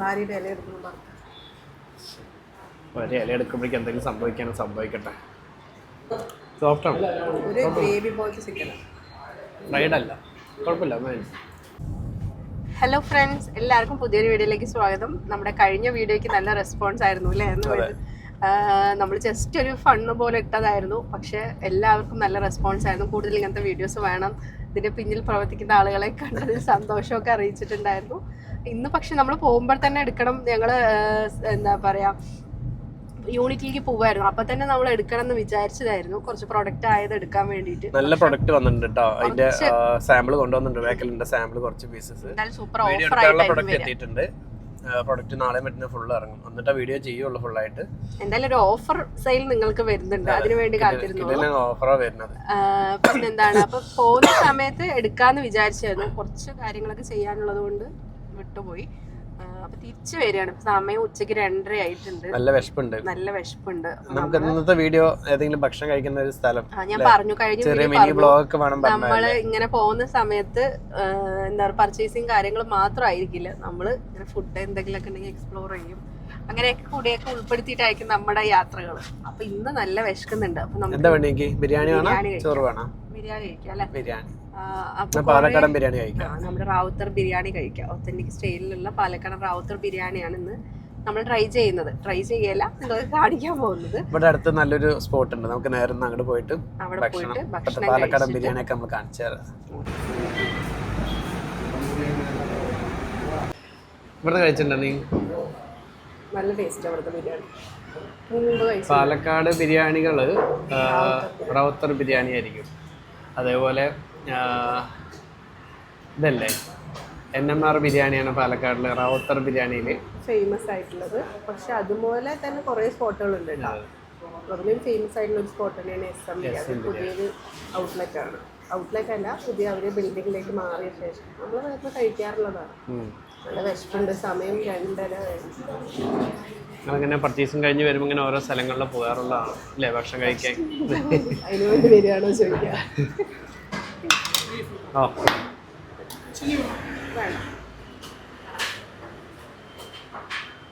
ഭാര്യയുടെ ഇല എടുക്കുന്നു പറഞ്ഞു ഒരു ഇല എടുക്കുമ്പോഴേക്കും എന്തെങ്കിലും സംഭവിക്കാനും സംഭവിക്കട്ടെ. സോഫ്റ്റാണ് ഒരു ഗ്രേവി പോലത്തെ ചിക്കൻ ഫ്രൈഡ് അല്ല. കുഴപ്പമില്ല ഹലോ ഫ്രണ്ട്സ് എല്ലാവർക്കും പുതിയൊരു വീഡിയോയിലേക്ക് സ്വാഗതം. നമ്മുടെ കഴിഞ്ഞ വീഡിയോയ്ക്ക് നല്ല റെസ്പോൺസ് ആയിരുന്നു അല്ലേ? എന്ന് നമ്മൾ ജസ്റ്റ് ഒരു ഫണ്ണ് പോലെ ഇട്ടതായിരുന്നു. പക്ഷെ എല്ലാവർക്കും നല്ല റെസ്പോൺസ് ആയിരുന്നു. കൂടുതൽ ഇങ്ങനത്തെ വീഡിയോസ് വേണം. ഇതിന്റെ പിന്നിൽ പ്രവർത്തിക്കുന്ന ആളുകളെ കണ്ടതിൽ സന്തോഷമൊക്കെ അറിയിച്ചിട്ടുണ്ടായിരുന്നു. ഇന്ന് പക്ഷെ നമ്മൾ പോകുമ്പോൾ തന്നെ എടുക്കണം. ഞങ്ങൾ എന്താ പറയാ യൂണിറ്റിലേക്ക് പോവായിരുന്നു. അപ്പൊ തന്നെ നമ്മൾ എടുക്കണം എന്ന് വിചാരിച്ചതായിരുന്നു. കുറച്ച് പ്രൊഡക്റ്റ് ആയത് എടുക്കാൻ വേണ്ടിയിട്ട്. നല്ല പ്രൊഡക്റ്റ് വന്നിട്ടുണ്ട് കേട്ടോ അതിന്റെ സാമ്പിൾ കൊണ്ടുവന്നിട്ടുണ്ട്. വേക്കലിന്റെ സാമ്പിൾ കുറച്ച് പീസസ് സൂപ്പർ ഓഫർ ആയിട്ട് എത്തിയിട്ടുണ്ട്. പ്രൊഡക്റ്റ് നാളെ മറ്റന്നാൾ ഫുൾ ഇറങ്ങും. എന്നിട്ട് വീഡിയോ ചെയ്യുള്ളൂ ഫുള്ളായിട്ട് എന്തായാലും ഒരു ഓഫർ സെയിൽ നിങ്ങൾക്ക് വരുന്നുണ്ട്. അതിനു വേണ്ടി കാത്തിരുന്നു ഓഫറാ വരുന്നത്. പിന്നെന്താണ് അപ്പൊ പോകുന്ന സമയത്ത് എടുക്കാന്ന് വിചാരിച്ചായിരുന്നു. കുറച്ച് കാര്യങ്ങളൊക്കെ ചെയ്യാനുള്ളത് കൊണ്ട് വിട്ടുപോയി. അപ്പൊ തിരിച്ചു വരികയാണ്. സമയം ഉച്ചയ്ക്ക് രണ്ടര ആയിട്ടുണ്ട്. നല്ല വിശപ്പുണ്ട്. നല്ല വിശപ്പുണ്ട്. നമുക്ക് ഇന്നത്തെ വീഡിയോ ഏതെങ്കിലും ഭക്ഷണം കഴിക്കുന്ന ഒരു സ്ഥലം ഞാൻ പറഞ്ഞു. കഴിഞ്ഞു നമ്മൾ ഇങ്ങനെ പോകുന്ന സമയത്ത് എന്താ പറയുക പർച്ചേസിങ് കാര്യങ്ങൾ മാത്രമായിരിക്കില്ല. നമ്മൾ ഇങ്ങനെ ഫുഡ് എന്തെങ്കിലുമൊക്കെ ഉണ്ടെങ്കിൽ എക്സ്പ്ലോർ ചെയ്യും. അങ്ങനെയൊക്കെ കൂടിയൊക്കെ ഉൾപ്പെടുത്തിയിട്ടായിരിക്കും നമ്മുടെ യാത്രകൾ അപ്പൊ ഇന്ന് നല്ല വിശക്കുന്നുണ്ട്. അപ്പൊ നമുക്ക് ബിരിയാണി വേണം? ബിരിയാണി. ചോറ് വേണം? ബിരിയാണി കഴിക്കാം അല്ലെ? ബിരിയാണി. പാലക്കാടൻ ബിരിയാണി കഴിക്കാം. നമ്മുടെ റാവുത്തർ ബിരിയാണി കഴിക്കാം. ഒത്തന്റിക് സ്റ്റൈലിലുള്ള പാലക്കാട് റാവുത്തർ ബിരിയാണിയാണ് ഇന്ന് നമ്മൾ ട്രൈ ചെയ്യുന്നത്. ട്രൈ ചെയ്യല നിങ്ങൾക്ക് കാണിക്കാൻ പോകുന്നത്. ഇവിടെ അടുത്ത് നല്ലൊരു സ്പോട്ട് ഉണ്ട്. നമുക്ക് നേരെ അങ്ങോട്ട് പോയിട്ട് അവിടെ പോയിട്ട് പാലക്കാടൻ ബിരിയാണി ഒക്കെ നമ്മൾ കാണിച്ചു തരാം. ഇവിടെ കഴിച്ചിട്ടുണ്ടോ നീ? നല്ല ടേസ്റ്റ് അവിടുത്തെ ബിരിയാണി. പാലക്കാട് ബിരിയാണികൾ റൗത്തർ ബിരിയാണി ആയിരിക്കും. അതേപോലെ ഇതല്ലേ? എൻ എം ആർ ബിരിയാണിയാണ് പാലക്കാടിലെ റാവുത്തർ ബിരിയാണിയിൽ ഫേമസ് ആയിട്ടുള്ളത്. പക്ഷെ അതുപോലെ തന്നെ കുറേ സ്പോട്ടുകളുണ്ട് അതിലും ഫേമസ് ആയിട്ടുള്ള ഒരു സ്പോട്ട് തന്നെയാണ് എസ് എം ബിരിയാണി. പുതിയൊരു ഔട്ട്ലെറ്റ് ആണ്. ഔട്ട്ലെറ്റ് അല്ല പുതിയ അവർ ബിൽഡിങ്ങിലേക്ക് മാറിയ ശേഷം. നമ്മൾ നേരത്തെ കഴിക്കാറുള്ളതാണ്. നല്ല വിശപ്പുണ്ട്. സമയം രണ്ടര. അങ്ങനെ പർച്ചേസും കഴിഞ്ഞ് വരുമ്പോൾ ഇങ്ങനെ ഓരോ സ്ഥലങ്ങളിൽ പോകാറുള്ളതാണ് അല്ലേ? ഭക്ഷണം കഴിക്കാൻ. അതിനു വേണ്ടി വരികയാണോ ചോദിക്കുക. ഓ.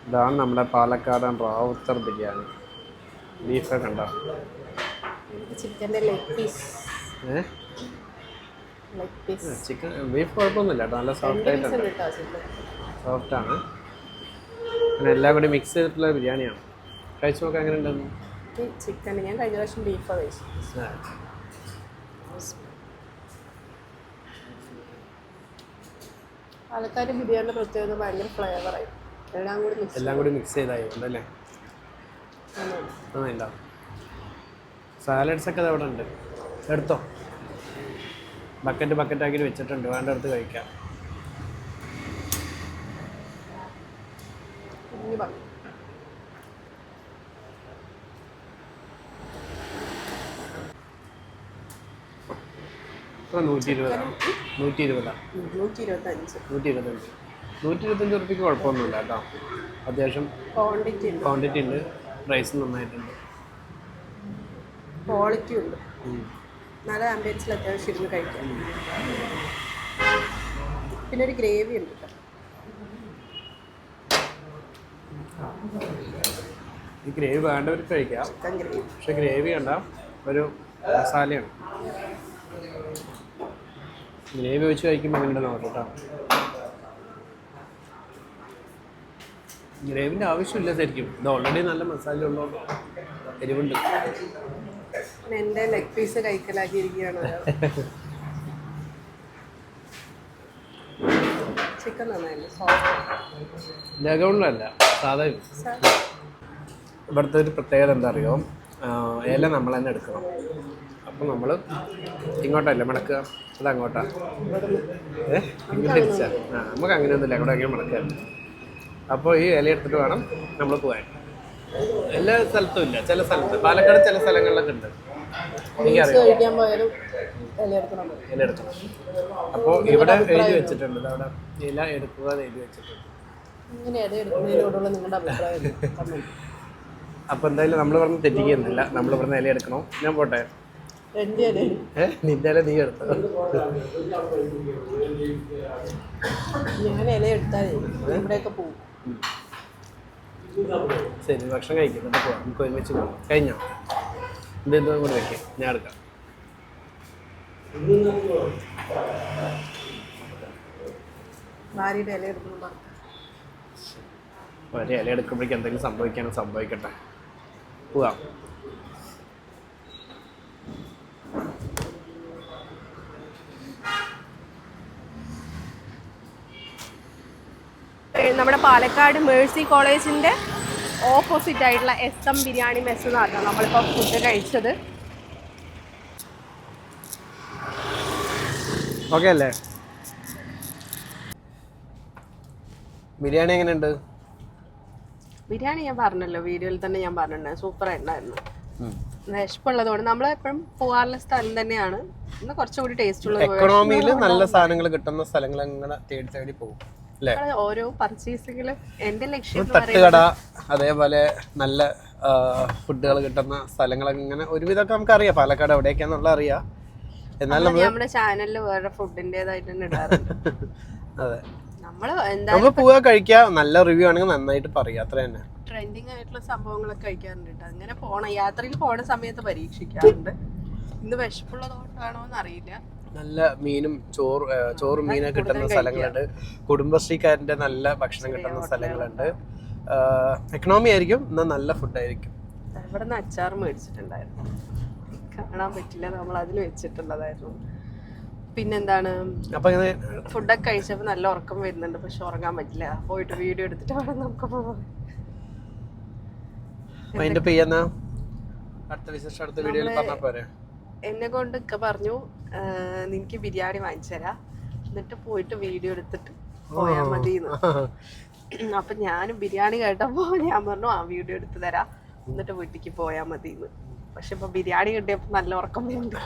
ഇതാണ് നമ്മുടെ പാലക്കാടൻ റാവുത്തർ ബിരിയാണി. ബീഫ് കണ്ടോ ചിക്കന്റെ ലെഗ് പീസ് ഏഹ് ചിക്കൻ ബീഫ് കുഴപ്പമൊന്നുമില്ല കേട്ടോ. നല്ല സോഫ്റ്റ് ആയിട്ടുണ്ട്. ആണ് കേട്ടോ പിന്നെ എല്ലാം കൂടി മിക്സ് ചെയ്തിട്ടുള്ള ബിരിയാണിയാണ്? കഴിച്ചു നോക്കാൻ എങ്ങനെ ഉണ്ടെന്ന് ചിക്കൻ ഞാൻ കഴിഞ്ഞ പ്രാവശ്യം ബീഫാണ് കഴിച്ചത്. പാലക്കാട് ബിരിയാണിയുടെ പ്രത്യേകത ഭയങ്കര ഫ്ലേവറായി എല്ലാം കൂടി മിക്സ് എല്ലാം കൂടി മിക്സ് ചെയ്തായതുകൊണ്ട് അല്ലേ നന്നായില്ല സാലഡ്സ് ഒക്കെ അവിടെ ഉണ്ട് എടുത്തോ? ബക്കറ്റ് ബക്കറ്റാക്കി വെച്ചിട്ടുണ്ട്. വേണ്ടടുത്ത് കഴിക്കാം. നൂറ്റി ഇരുപതാണ് നൂറ്റി ഇരുപതാണ് നൂറ്റി ഇരുപത്തഞ്ച് നൂറ്റി ഇരുപത്തഞ്ച് നൂറ്റി ഇരുപത്തഞ്ച് ഉറുപ്പിക്ക് കുഴപ്പമൊന്നുമില്ല കേട്ടോ. അത്യാവശ്യം ക്വാണ്ടിറ്റി ഉണ്ട്. ക്വാണ്ടിറ്റി ഉണ്ട്. പ്രൈസ് നന്നായിട്ടുണ്ട്. ക്വാളിറ്റി ഉണ്ട്. നല്ല ആംബിയൻസിൽ അത്യാവശ്യം ഇരുന്ന് കഴിക്കാം. പിന്നെ ഒരു ഗ്രേവി ഉണ്ട് കേട്ടോ ഈ ഗ്രേവി വേണ്ടവർക്ക് കഴിക്കാം. ചിക്കൻ ഗ്രേവി പക്ഷെ ഗ്രേവി വേണ്ട ഒരു മസാലയാണ്. ഗ്രേവി വെച്ച് കഴിക്കുമ്പോൾ അങ്ങനെ നോക്കാം കേട്ടോ ഗ്രേവിന്റെ ആവശ്യമില്ല ശരിക്കും. ഇത് ഓൾറെഡി നല്ല മസാല ഉള്ളതുകൊണ്ട് എരിവുണ്ട്. എന്റെ ലെഗ് പീസ് കൈക്കലാക്കിയിരിക്കുകയാണ്. ചിക്കൻ സോഫ്റ്റ് സാധാ ഇവിടുത്തെ ഒരു പ്രത്യേകത എന്താ അറിയോ ഇല നമ്മൾ തന്നെ എടുക്കണം. അപ്പം നമ്മൾ ഇങ്ങോട്ടല്ല മടക്കുക? അത് അങ്ങോട്ടാ. ഏ? ഇങ്ങനെ തിരിച്ചാ? ആ നമുക്ക് അങ്ങനെയൊന്നുമില്ല. അങ്ങോട്ട് അങ്ങനെ മടക്കുക. അപ്പോൾ ഈ ഇല എടുത്തിട്ട് വേണം നമ്മൾ പോകാൻ. എല്ലാ സ്ഥലത്തും ഇല്ല. ചില സ്ഥലത്ത്. പാലക്കാട് ചില സ്ഥലങ്ങളിലൊക്കെ ഉണ്ട്. ഇല എടുക്കണം. അപ്പോൾ ഇവിടെ എഴുതി വെച്ചിട്ടുണ്ട്. അവിടെ ഇല എടുക്കുക എന്ന് എഴുതി വെച്ചിട്ടുണ്ട്. അപ്പോൾ എന്തായാലും നമ്മൾ പറഞ്ഞ തെറ്റിക്കുന്നില്ല. നമ്മൾ പറഞ്ഞ ഇല എടുക്കണോ. ഞാൻ പോട്ടെ. നിന്റെ ഇല നീ എടുത്തോ? ഞാൻ ഇല എടുത്താലേ ഇവിടെയൊക്കെ പോകും ശരി ഭക്ഷണം കഴിക്കുന്നുണ്ട് നമുക്ക് ഒരുമിച്ച് പോകാം കഴിഞ്ഞോ? ഇത് ഇതും കൂടെ വെക്കാം. ഞാൻ എടുക്കാം. ഭാര്യയുടെ ഇല എടുക്കുന്നു പറഞ്ഞു ഒരു ഇല എടുക്കുമ്പോഴേക്കും എന്തെങ്കിലും സംഭവിക്കാനും സംഭവിക്കട്ടെ. പോവാം. നമ്മുടെ പാലക്കാട് മേഴ്സി കോളേജിന്റെ ഓപ്പോസിറ്റ് ആയിട്ടുള്ള എസ് എം ബിരിയാണി മെസ് എന്ന് പറഞ്ഞാൽ നമ്മളിപ്പോൾ ഫുഡ് കഴിച്ചത്. ഓക്കെ അല്ലേ? ബിരിയാണി എങ്ങനെയുണ്ട്? ബിരിയാണി ഞാൻ പറഞ്ഞല്ലോ വീഡിയോയിൽ തന്നെ ഞാൻ പറഞ്ഞിട്ടുണ്ട്. സൂപ്പർ ആയിട്ടുണ്ടായിരുന്നു. വിശപ്പുള്ളതുകൊണ്ട് നമ്മൾ എപ്പോഴും പോകാറുള്ള സ്ഥലം തന്നെയാണ്. ഇന്ന് കുറച്ചുകൂടി ടേസ്റ്റ് ഉള്ളത് എക്കണോമിയിൽ നല്ല സാധനങ്ങൾ കിട്ടുന്ന സ്ഥലങ്ങൾ അങ്ങനെ തേടി തേടി പോകും? ഓരോ പർച്ചേസിങ്ങിലും എന്റെ ലക്ഷ്യം തട്ടുകട അതേപോലെ നല്ല ഫുഡുകൾ കിട്ടുന്ന സ്ഥലങ്ങളൊക്കെ ഇങ്ങനെ ഒരുവിധമൊക്കെ നമുക്ക് അറിയാം പാലക്കാട് എവിടെയൊക്കെയാന്നുള്ള അറിയാം. എന്നാൽ നമ്മുടെ ചാനലിൽ വേറെ ഇടാറുണ്ട്. അതെ. നമ്മൾ പോവുക കഴിക്കുക നല്ല റിവ്യൂ ആണെങ്കിൽ നന്നായിട്ട് പറയാം. അത്ര തന്നെ. ട്രെൻഡിങ് ആയിട്ടുള്ള സംഭവങ്ങളൊക്കെ കഴിക്കാറുണ്ട് കേട്ടോ. അങ്ങനെ പോണ. യാത്രയിൽ പോണ സമയത്ത് പരീക്ഷിക്കാറുണ്ട്. ഇന്ന് വിശപ്പുള്ളതുകൊണ്ടാണോ എന്ന് അറിയില്ല നല്ല മീനും ചോറ് ചോറും മീനും കിട്ടുന്ന സ്ഥലങ്ങളുണ്ട്. കുടുംബശ്രീക്കാരന്റെ നല്ല ഭക്ഷണം കിട്ടുന്ന സ്ഥലങ്ങളുണ്ട്. എക്കണോമി ആയിരിക്കും എന്നാൽ നല്ല ഫുഡായിരിക്കും. ഇവിടെ നിന്ന് അച്ചാർ മേടിച്ചിട്ടുണ്ടായിരുന്നു. കാണാൻ പറ്റില്ല നമ്മൾ അതിൽ വെച്ചിട്ടുള്ളതായിരുന്നു. പിന്നെന്താണ്? ഫുഡൊക്കെ കഴിച്ചപ്പോൾ നല്ല ഉറക്കം വരുന്നുണ്ട് പക്ഷെ ഉറങ്ങാൻ പറ്റില്ല. പോയിട്ട് വീഡിയോ എടുത്തിട്ട് വേണം നമുക്ക് പോവാൻ. എന്നെ കൊണ്ട് ഒക്കെ പറഞ്ഞു "ആഹ് നിനക്ക് ബിരിയാണി വാങ്ങിച്ചു തരാം എന്നിട്ട് പോയിട്ട് വീഡിയോ എടുത്തിട്ട് പോയാൽ മതി അപ്പൊ ഞാനും ബിരിയാണി കേട്ടപ്പോ ഞാൻ പറഞ്ഞു ആ വീഡിയോ എടുത്തു തരാം. എന്നിട്ട് വീട്ടിലേക്ക് പോയാൽ മതി പക്ഷെ ഇപ്പൊ ബിരിയാണി കിട്ടിയപ്പോ നല്ല ഉറക്കം വരുന്നുണ്ട്.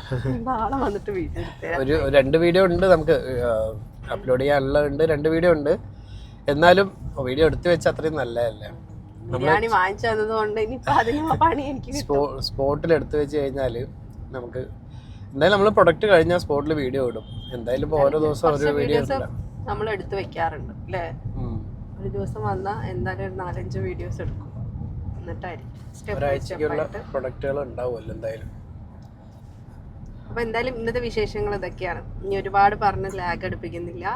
നാളെ വന്നിട്ട് വീഡിയോ എടുത്ത് ഒരു രണ്ട് വീഡിയോ ഉണ്ട് നമുക്ക് അപ്ലോഡ് ചെയ്യാനുള്ള ഉണ്ട് രണ്ട് വീഡിയോ ഉണ്ട്. എന്നാലും വീഡിയോ എടുത്തു വെച്ച അത്രയും നല്ലതല്ലേ? ബിരിയാണി വാങ്ങിച്ചു തന്നതുകൊണ്ട് ഇനിയിപ്പോ അതിന് പണി എനിക്ക് സ്പോട്ടിൽ എടുത്തു വെച്ച് കഴിഞ്ഞാൽ നമുക്ക് എന്തായാലും നമ്മൾ പ്രൊഡക്റ്റ് കഴിഞ്ഞ സ്പോട്ടിൽ വീഡിയോ ഇടും. എന്തായാലും ഇപ്പോൾ ഓരോ ദിവസം ഓരോ വീഡിയോ നമ്മൾ എടുത്തു വെക്കാറുണ്ട് അല്ലേ? ഒരു ദിവസം വന്നാൽ എന്തായാലും ഒരു നാലഞ്ച് വീഡിയോസ് എടുക്കും. എന്നിട്ടായിരിക്കും. ഒരാഴ്ചക്കുള്ള പ്രൊഡക്റ്റുകൾ ഉണ്ടാവുമല്ലോ എന്തായാലും. അപ്പോൾ എന്തായാലും ഇന്നത്തെ വിശേഷങ്ങൾ ഇതൊക്കെയാണ്. ഇനി ഒരുപാട് പറഞ്ഞ് ലാഗ് അടുപ്പിക്കുന്നില്ല.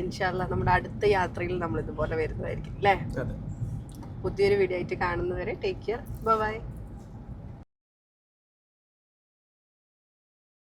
ഇൻഷാല്ല നമ്മുടെ അടുത്ത യാത്രയിൽ നമ്മൾ ഇതുപോലെ വരുന്നതായിരിക്കും അല്ലേ? പുതിയൊരു വീഡിയോ ആയിട്ട് കാണുന്നവരെ ടേക്ക് കെയർ ബൈ